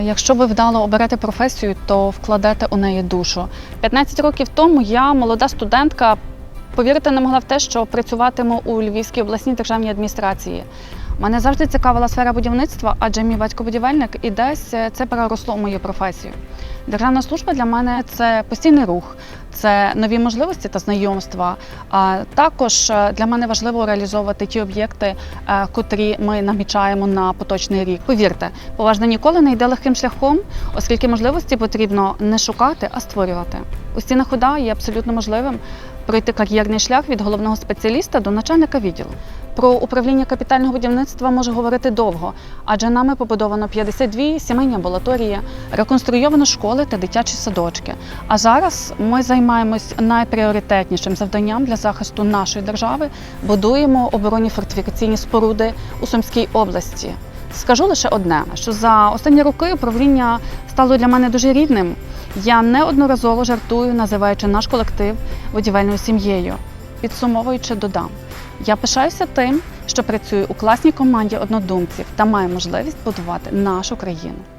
Якщо ви вдало оберете професію, то вкладете у неї душу. 15 років тому я, молода студентка, повірити не могла в те, що працюватиму у Львівській обласній державній адміністрації. Мене завжди цікавила сфера будівництва, адже мій батько будівельник, і десь е, це переросло у мою професію. Державна служба для мене це постійний рух, це нові можливості та знайомства. А також е, для мене важливо реалізовувати ті об'єкти, е, котрі ми намічаємо на поточний рік. Повірте, поважно ніколи не йде легким шляхом, оскільки можливості потрібно не шукати, а створювати. У стінах ОДА є абсолютно можливим пройти кар'єрний шлях від головного спеціаліста до начальника відділу. Про управління капітального будівництва можу говорити довго, адже нами побудовано 52 сімейні амбулаторії, реконструйовано школи та дитячі садочки. А зараз ми займаємось найпріоритетнішим завданням для захисту нашої держави. Будуємо оборонні фортифікаційні споруди у Сумській області. Скажу лише одне: що за останні роки управління стало для мене дуже рідним. Я неодноразово жартую, називаючи наш колектив будівельною сім'єю. Підсумовуючи, додам. Я пишаюся тим, що працюю у класній команді однодумців та маю можливість будувати нашу країну.